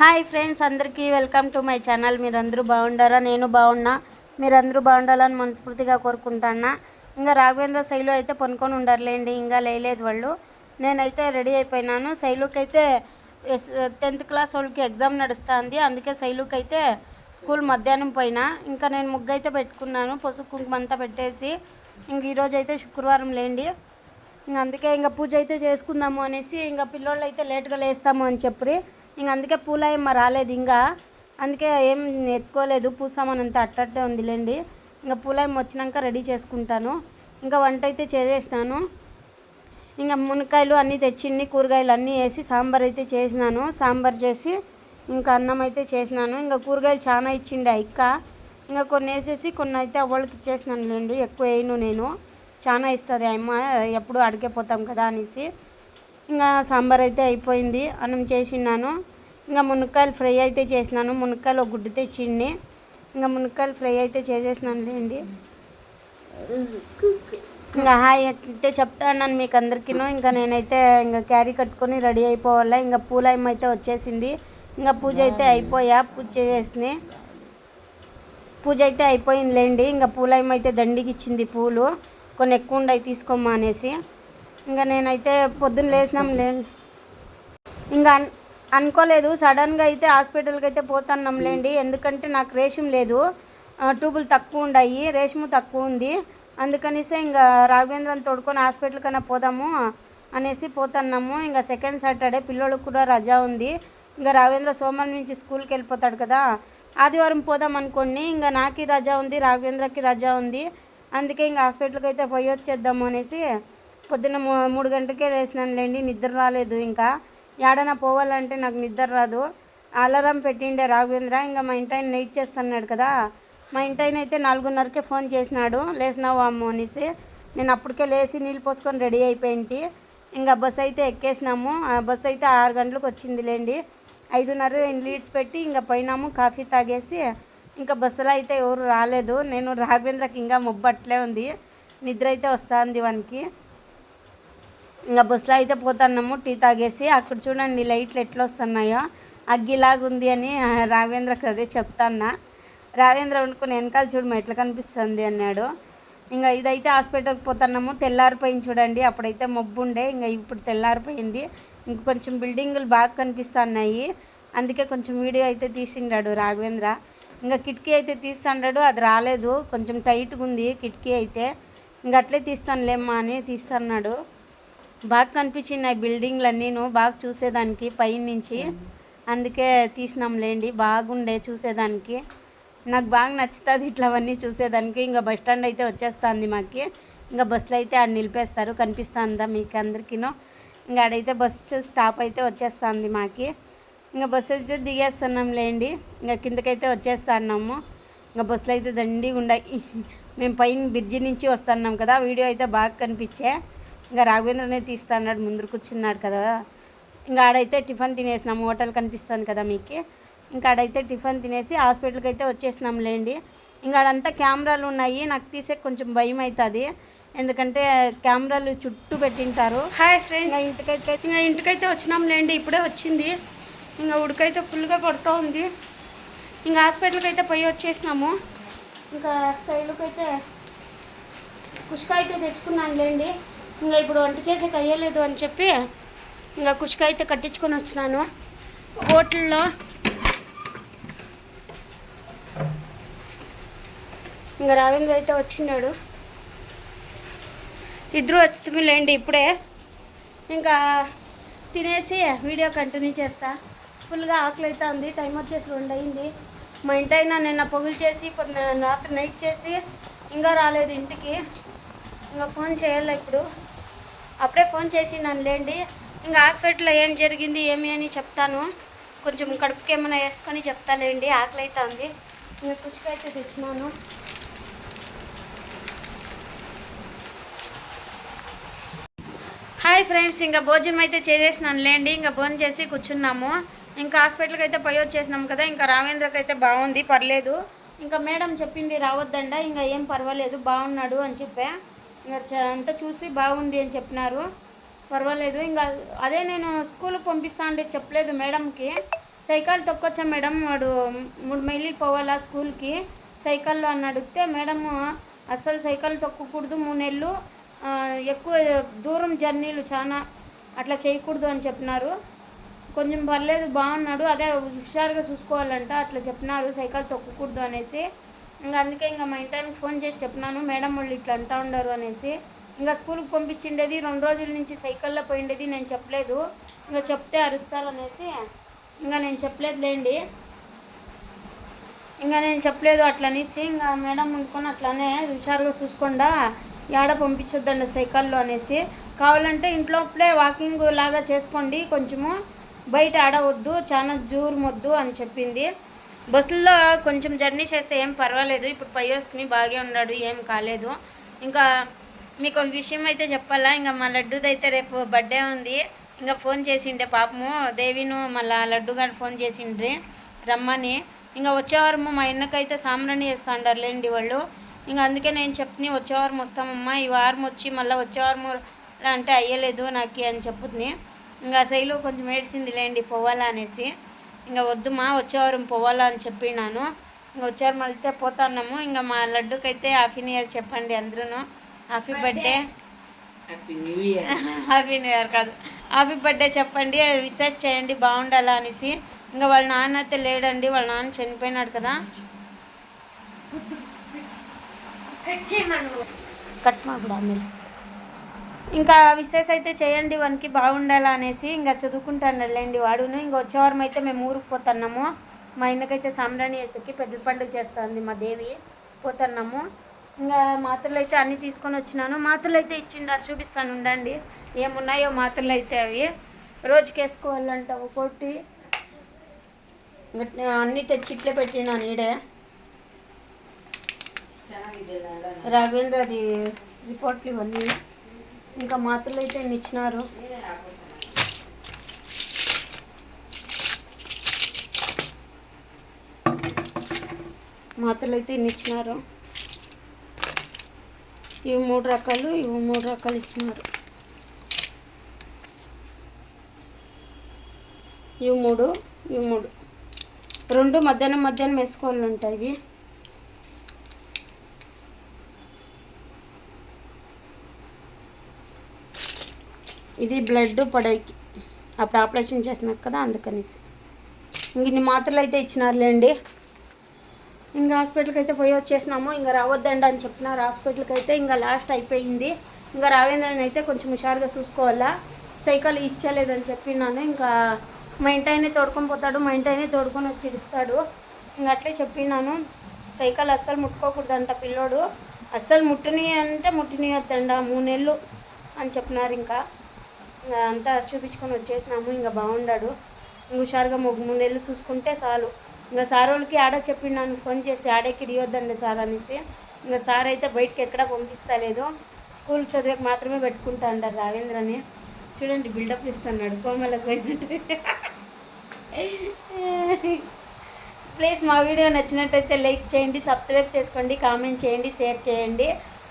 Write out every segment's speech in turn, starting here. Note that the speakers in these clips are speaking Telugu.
హాయ్ ఫ్రెండ్స్ అందరికీ వెల్కమ్ టు మై ఛానల్. మీరందరూ బాగుండారా? నేను బాగున్నా. మీరందరూ బాగుండాలని మనస్ఫూర్తిగా కోరుకుంటున్నా. ఇంకా రాఘవేంద్ర శైలు అయితే పనుకొని ఉండర్లేండి ఇంకా లేలేదు వాళ్ళు. నేనైతే రెడీ అయిపోయినాను. శైలుకి అయితే టెన్త్ క్లాస్ వాళ్ళకి ఎగ్జామ్ నడుస్తుంది. అందుకే శైలుకి అయితే స్కూల్ మధ్యాహ్నం పోయినా. ఇంకా నేను ముగ్గు అయితే పెట్టుకున్నాను పసుపు కుంకుమ అంతా పెట్టేసి. ఇంక ఈరోజు అయితే శుక్రవారం లేండి. ఇంక అందుకే ఇంకా పూజ అయితే చేసుకుందాము అనేసి ఇంకా పిల్లోళ్ళు అయితే లేట్గా లేస్తాము అని చెప్పి ఇంక అందుకే పూలయ్యమ్మ రాలేదు ఇంకా. అందుకే ఏం ఎత్తుకోలేదు పూసామనంత అట్టట్టే ఉందిలేండి. ఇంకా పూలయ్యమ్మ వచ్చినాక రెడీ చేసుకుంటాను. ఇంకా వంట అయితే చేసేస్తాను. ఇంకా మునక్కాయలు అన్నీ తెచ్చిండి కూరగాయలు అన్నీ వేసి సాంబార్ అయితే చేసినాను. సాంబార్ చేసి ఇంకా అన్నం అయితే చేసినాను. ఇంకా కూరగాయలు చాలా ఇచ్చిండే ఇక్క ఇంకా కొన్ని వేసేసి కొన్ని అయితే వాళ్ళకి ఇచ్చేసినాను లేండి ఎక్కువ వేయను నేను. చాలా ఇస్తుంది అమ్మ. ఎప్పుడు అడిగిపోతాం కదా అనేసి. ఇంకా సాంబార్ అయితే అయిపోయింది అన్నం చేసినాను ఇంకా మునక్కాయలు ఫ్రై అయితే చేసినాను. మునక్కాయలు ఒక గుడ్డు తెచ్చిండి ఇంకా మునక్కాయలు ఫ్రై అయితే చేసేసినాను లేండి. ఇంకా హాయ్ అయితే చెప్తాను మీకు అందరికీను. ఇంకా నేనైతే ఇంకా క్యారీ కట్టుకొని రెడీ అయిపోవాలా. ఇంకా పూలయం అయితే వచ్చేసింది. ఇంకా పూజ అయితే అయిపోయా. పూజ చేసేసి పూజ అయితే అయిపోయిందిలేండి ఇంకా పూలయం అయితే దండికి ఇచ్చింది పూలు. కొన్ని ఎక్కువ ఉండయి తీసుకోమ్మా అనేసి. ఇంకా నేనైతే పొద్దున్న లేచినాం లే. ఇంకా అన్- అనుకోలేదు. సడన్గా అయితే హాస్పిటల్కి అయితే పోతున్నాం లేండి. ఎందుకంటే నాకు రేషం లేదు. ట్యూబులు తక్కువ ఉన్నాయి రేషము తక్కువ ఉంది. అందుకనేసి ఇంకా రాఘవేంద్రని తోడుకొని హాస్పిటల్ కన్నా పోదాము అనేసి పోతున్నాము. ఇంకా సెకండ్ సాటర్డే పిల్లలకు కూడా రజా ఉంది. ఇంకా రాఘవేంద్ర సోమవారం నుంచి స్కూల్కి వెళ్ళిపోతాడు కదా. ఆదివారం పోదాం అనుకోండి. ఇంకా నాకు రజా ఉంది రాఘవేంద్రకి రజా ఉంది. అందుకే ఇంకా హాస్పిటల్కి అయితే పోయి వచ్చేద్దాము అనేసి పొద్దున్న మూ- మూడు గంటలకే లేచినానులేండి నిద్ర రాలేదు ఇంకా. ఏడైనా పోవాలంటే నాకు నిద్ర రాదు. అలారం పెట్టిండే రాఘవేంద్ర ఇంకా మా ఇంటి ఆయన నైట్ చేస్తున్నాడు కదా. మా ఇంటి ఆయన అయితే నాలుగున్నరకే ఫోన్ చేసినాడు. లేచినావు అమ్మ అనేసి. నేను అప్పటికే లేచి నీళ్ళు పోసుకొని రెడీ అయిపోయింటి. ఇంకా బస్ అయితే ఎక్కేసినాము. ఆ అయితే ఆరు గంటలకు వచ్చిందిలేండి. ఐదున్నర రెండు లీడ్స్ పెట్టి ఇంకా పోయినాము కాఫీ తాగేసి. ఇంకా బస్సులో అయితే ఎవరు రాలేదు. నేను రాఘవేంద్రకి ఇంకా మొబ్బట్లే ఉంది. నిద్ర అయితే వస్తుంది వానికి. ఇంకా బస్సులో అయితే పోతున్నాము టీ తాగేసి. అక్కడ చూడండి లైట్లు ఎట్లా వస్తున్నాయో అగ్గిలాగా ఉంది అని ఆ, రాఘవేంద్రకి అదే చెప్తాన్నా. రాఘవేంద్ర వండుకుని వెనకాల చూడు ఎట్లా కనిపిస్తుంది అన్నాడు. ఇంకా ఇదైతే హాస్పిటల్కి పోతున్నాము. తెల్లారిపోయింది చూడండి అప్పుడైతే మబ్బు ఉండే. ఇంకా ఇప్పుడు తెల్లారిపోయింది. ఇంక కొంచెం బిల్డింగులు బాగా కనిపిస్తున్నాయి. అందుకే కొంచెం వీడియో అయితే తీసిండాడు రాఘవేంద్ర. ఇంకా కిటికీ అయితే తీస్తాడాడు అది రాలేదు. కొంచెం టైట్గా ఉంది కిటికీ అయితే. ఇంక అట్లే తీస్తానులేమ్మా అని తీస్తున్నాడు. బాగా కనిపించినాయి బిల్డింగ్లు అన్నీను బాగా చూసేదానికి పైన నుంచి అందుకే తీసినాంలేండి. బాగుండే చూసేదానికి. నాకు బాగా నచ్చుతుంది ఇట్లావన్నీ చూసేదానికి. ఇంకా బస్ స్టాండ్ అయితే వచ్చేస్తుంది మాకి. ఇంకా బస్సులో అయితే ఆడ నిలిపేస్తారు. కనిపిస్తుందా మీకు అందరికీనో? ఇంకా ఆడైతే బస్సు స్టాప్ అయితే వచ్చేస్తుంది మాకి. ఇంకా బస్సు అయితే దిగేస్తున్నాం లేండి ఇంకా కిందకైతే వచ్చేస్తున్నాము. ఇంకా బస్సులో అయితే దండిగా ఉన్నాయి మేము పైన బ్రిడ్జి నుంచి వస్తున్నాం కదా. వీడియో అయితే బాగా కనిపించే. ఇంకా రాఘవేంద్రనే తీస్తున్నాడు ముందర కూర్చున్నాడు కదా. ఇంకా ఆడైతే టిఫిన్ తినేసినాము హోటల్ కనిపిస్తుంది కదా మీకు. ఇంకా ఆడైతే టిఫిన్ తినేసి హాస్పిటల్కి అయితే వచ్చేసినాం లేండి. ఇంకా ఆడంతా కెమెరాలు ఉన్నాయి నాకు తీసే కొంచెం భయం అవుతుంది ఎందుకంటే కెమెరాలు చుట్టూ పెట్టింటారు. Hi friends. ఇంటికైతే ఇంకా ఇంటికైతే వచ్చినాం లేండి ఇప్పుడే వచ్చింది. ఇంకా ఉడికైతే ఫుల్గా పడుతూ ఉంది ఇంకా హాస్పిటల్కి అయితే పోయి వచ్చేసినాము. ఇంకా శైలుకి అయితే కుష్క అయితే తెచ్చుకున్నాను లేండి. ఇంకా ఇప్పుడు వంట చేసేకి అయ్యలేదు అని చెప్పి ఇంకా కుష్క అయితే కట్టించుకొని వచ్చినాను. హోటల్లో ఇంకా రావేంద్ర అయితే వచ్చినాడు. ఇద్దరు వచ్చి లేండి ఇప్పుడే. ఇంకా తినేసి వీడియో కంటిన్యూ చేస్తా. ఫుల్గా ఆకలి అయితే ఉంది టైం వచ్చేసి రెండు అయింది. మా ఇంటి అయినా నిన్న పొగులు చేసి ఇప్పుడు రాత్రి నైట్ చేసి ఇంకా రాలేదు ఇంటికి. ఇంకా ఫోన్ చేయాలి ఇప్పుడు? అప్పుడే ఫోన్ చేసి నన్ను లేండి. ఇంకా హాస్పిటల్లో ఏం జరిగింది ఏమి అని చెప్తాను. కొంచెం కడుపుకి ఏమైనా వేసుకొని చెప్తాలేండి ఆకలి అయితే ఉంది ఇంకా కుష్క అయితే తెచ్చినాను. హాయ్ ఫ్రెండ్స్ ఇంకా భోజనం అయితే చేసేసినాను లేండి. ఇంకా భోజనం చేసి కూర్చున్నాము. ఇంకా హాస్పిటల్కి అయితే పోయి వచ్చేసినాం కదా ఇంకా రామేంద్రకి అయితే బాగుంది పర్లేదు. ఇంకా మేడం చెప్పింది రావద్దండ ఇంకా ఏం పర్వాలేదు బాగున్నాడు అని చెప్పా. ఇంకా చ- అంతా చూసి బాగుంది అని చెప్పినారు. పర్వాలేదు ఇంకా అదే నేను స్కూల్కి పంపిస్తా అంటే చెప్పలేదు మేడంకి. సైకిల్ తొక్కొచ్చా మేడం? వాడు మూడు మైళ్ళు పోవాలా స్కూల్కి? సైకిల్లో అని అడిగితే మేడం అస్సలు సైకిల్ తొక్కకూడదు మూడు నెలలు. ఎక్కువ దూరం జర్నీలు చాలా అట్లా చేయకూడదు అని చెప్పినారు. కొంచెం పర్లేదు బాగున్నాడు. అదే హుషారుగా చూసుకోవాలంట అట్లా చెప్పినారు. సైకిల్ తొక్కకూడదు అనేసి. ఇంకా అందుకే ఇంకా మా ఇంటానికి ఫోన్ చేసి చెప్పినాను మేడం వాళ్ళు ఇట్లా అంటా ఉండరు అనేసి. ఇంకా స్కూల్కి పంపించిండేది రెండు రోజుల నుంచి సైకిల్లో పోయిండేది నేను చెప్పలేదు. ఇంకా చెప్తే అరుస్తారు అనేసి ఇంకా నేను చెప్పలేదు లేండి. ఇంకా నేను చెప్పలేదు అట్లా అనేసి ఇంకా మేడం అనుకొని అట్లానే హుషారుగా చూసుకోండా ఏడ పంపించొద్దండి సైకిల్లో అనేసి. కావాలంటే ఇంట్లోపలే వాకింగ్ లాగా చేసుకోండి కొంచెము బయట ఆడవద్దు చాలా దూరం వద్దు అని చెప్పింది. బస్సుల్లో కొంచెం జర్నీ చేస్తే ఏం పర్వాలేదు. ఇప్పుడు పై వస్తుంది బాగా ఉన్నాడు ఏం కాలేదు. ఇంకా మీకు ఒక విషయం అయితే చెప్పాలా? ఇంకా మా లడ్డూది అయితే రేపు బర్త్డే ఉంది. ఇంకా ఫోన్ చేసిండే పాపము. దేవిను మళ్ళా లడ్డు గారు ఫోన్ చేసిండ్రి రమ్మని. ఇంకా వచ్చేవారము మా ఇన్నకైతే చేస్తా చేస్తాండారులేండి వాళ్ళు. ఇంకా అందుకే నేను చెప్పని వచ్చే వారం వస్తామమ్మా. ఈ వారం వచ్చి మళ్ళీ వచ్చే వారం అంటే అయ్యలేదు నాకు అని చెప్పుతుంది ఇంకా శైలు కొంచెం ఏడ్చింది లేండి పోవాలా అనేసి. ఇంకా వద్దుమా వచ్చేవారం పోవాలా అని చెప్పినాను. ఇంకా వచ్చేవారం వెళ్తే పోతాన్నాము. ఇంకా మా లడ్డుకైతే హ్యాపీ న్యూ ఇయర్ చెప్పండి అందరూ happy birthday happy new year happy new year కాదు. హ్యాపీ బర్త్డే చెప్పండి. విసెస్ చేయండి బాగుండాలా అనేసి. ఇంకా వాళ్ళ నాన్న అయితే లేడండి. వాళ్ళ నాన్న చనిపోయినాడు కదా. కట్ మాకు మీరు ఇంకా విశేష అయితే చేయండి వానికి బాగుండాలా అనేసి ఇంకా చదువుకుంటాను లేండి వాడును. ఇంకా వచ్చేవారం అయితే మేము ఊరికి పోతున్నాము. మా ఇంటికైతే సామ్రాణి వేసకి పెద్ద పండుగ చేస్తుంది మా దేవి. పోతున్నాము. ఇంకా మాత్రలు అయితే అన్నీ తీసుకొని వచ్చినాను. మాత్రలు అయితే ఇచ్చిండ చూపిస్తాను ఉండండి. ఏమున్నాయో మాత్రలు అయితే అవి. రోజుకి వేసుకోవాలంట ఒకటి అన్నీ తెచ్చి ఇట్లే పెట్టినా నీడే రాఘవేంద్ర అది రిపోర్ట్లు ఇవన్నీ. ఇంకా మాత్రలు అయితే ఇచ్చినారు? మాత్రలు అయితే ఇచ్చినారు? ఇవి మూడు రకాలు ఇవి మూడు రకాలు ఇచ్చినారు. ఇవి మూడు ఇవి మూడు. రెండు మధ్యాహ్నం మధ్యాహ్నం వేసుకోవాలంట ఇవి. ఇది బ్లడ్ పడైకి. అప్పుడు ఆపరేషన్ చేసినారు కదా అందుకనేసి. ఇంక ఇన్ని మాత్రలు అయితే ఇచ్చినారులేండి. ఇంకా హాస్పిటల్కి అయితే పోయి వచ్చేసినాము. ఇంకా రావద్దండి అని చెప్తున్నారు హాస్పిటల్కి అయితే ఇంకా లాస్ట్ అయిపోయింది. ఇంకా రావేంద్రని అయితే కొంచెం హుషారుగా చూసుకోవాలా. సైకిల్ ఇచ్చలేదని చెప్పినాను. ఇంకా మా ఇంటైనే తోడుకొని పోతాడు. మా ఇంటైనే తోడుకొని వచ్చి ఇస్తాడు ఇంకా అట్లే చెప్పినాను. సైకిల్ అస్సలు ముట్టుకోకూడదంట పిల్లోడు. అస్సలు ముట్టని అంటే ముట్టనియొద్దండ మూడు నెలలు అని చెప్పినారు ఇంకా. అంతా చూపించుకొని వచ్చేసినాము. ఇంకా బాగుండాడు. ఇంక హుషారుగా మూడు మూడు నెలలు చూసుకుంటే చాలు. ఇంకా సార్ వాళ్ళకి ఆడ చెప్పినాను ఫోన్ చేసి ఆడేకి ఇడియొద్దండి సార్ అనేసి. ఇంకా సార్ అయితే బయటకి ఎక్కడా పంపిస్తలేదు. స్కూల్ చదివేకి మాత్రమే పెట్టుకుంటా అంటారు రావేంద్రని. చూడండి బిల్డప్ ఇస్తున్నాడు కోమలకు పోయినట్టు. ప్లీజ్ మా వీడియో నచ్చినట్టయితే లైక్ చేయండి సబ్స్క్రైబ్ చేసుకోండి కామెంట్ చేయండి షేర్ చేయండి.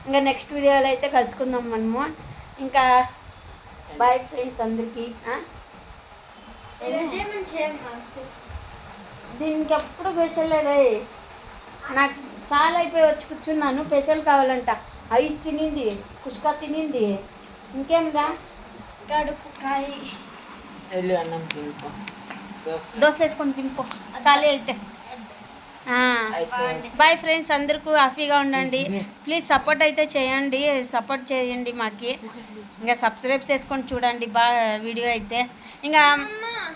ఇంకా నెక్స్ట్ వీడియోలో అయితే కలుసుకుందాం మనము. ఇంకా బాయ్ ఫ్రెండ్స్ అందరికీ? దీనికి ఎప్పుడు స్పెషల్ రే? నాకు చాలా అయిపోయి వచ్చి కూర్చున్నాను. స్పెషల్ కావాలంట. ఐస్ తినింది కుష్కా తినింది. ఇంకేం రా? అన్నం తినుకో. దోశ దోశలు వేసుకొని తినిపో ఖాళీ అయితే. బాయ్ ఫ్రెండ్స్ అందరికీ హ్యాపీగా ఉండండి. ప్లీజ్ సపోర్ట్ అయితే చేయండి సపోర్ట్ చేయండి మాకి. ఇంకా సబ్స్క్రైబ్ చేసుకొని చూడండి బాగా వీడియో అయితే. ఇంకా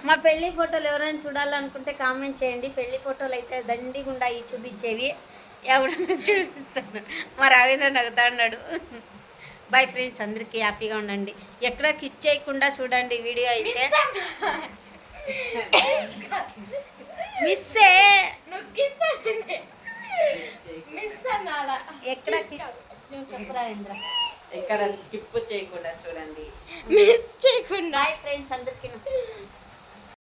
మా పెళ్ళి ఫోటోలు ఎవరైనా చూడాలనుకుంటే కామెంట్ చేయండి. పెళ్ళి ఫోటోలు అయితే దండిగా ఉన్నాయి చూపించేవి. ఎవడన్నా చూపిస్తాను మా రావేంద్ర నవ్వుతా ఉన్నాడు. బాయ్ ఫ్రెండ్స్ అందరికీ హ్యాపీగా ఉండండి. ఎక్కడ కిచ్ చేయకుండా చూడండి వీడియో అయితే. మిస్సే. ఎక్కడ kiss- నువ్వు చెప్పు రావేంద్ర ఇక్కడ స్కిప్ చేయకుండా చూడండి. బాయ్ ఫ్రెండ్స్ అందరికీ